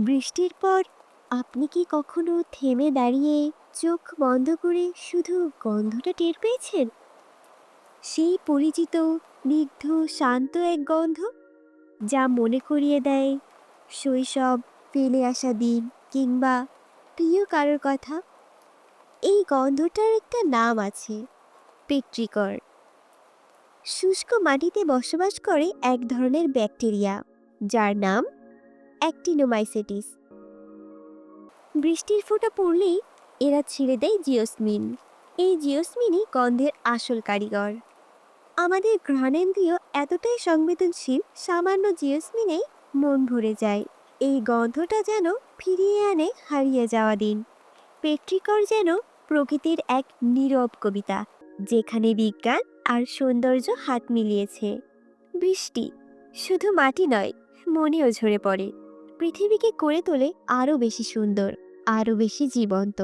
বৃষ্টির পর আপনি কি কখনো থেমে দাঁড়িয়ে চোখ বন্ধ করে শুধু গন্ধটা টের পেয়েছেন? সেই পরিচিত স্নিগ্ধ শান্ত এক গন্ধ যা মনে করিয়ে দেয় শৈশব, ফেলে আসা দিন কিংবা প্রিয় কারোর কথা। এই গন্ধটার একটা নাম আছে, পেট্রিকর। শুষ্ক মাটিতে বসবাস করে এক ধরনের ব্যাকটেরিয়া, যার নাম অ্যাক্টিনোমাইসেটিস। বৃষ্টির ফোঁটা পড়লেই এরা ছিঁড়ে দেয় জিওসমিন। এই জিওসমিনই গন্ধের আসল কারিগর। আমাদের ঘ্রাণেন্দ্রিয় এতটাই সংবেদনশীল, সামান্য জিওসমিনেই মন ভরে যায়। এই গন্ধটা যেন ফিরিয়ে আনে হারিয়ে যাওয়া দিন। পেট্রিকর যেন প্রকৃতির এক নীরব কবিতা, যেখানে বিজ্ঞান আর সৌন্দর্য হাত মিলিয়েছে। বৃষ্টি শুধু মাটি নয়, মনেও ঝরে পড়ে। পৃথিবীকে করে তোলে আরও বেশি সুন্দর আরও বেশি জীবন্ত।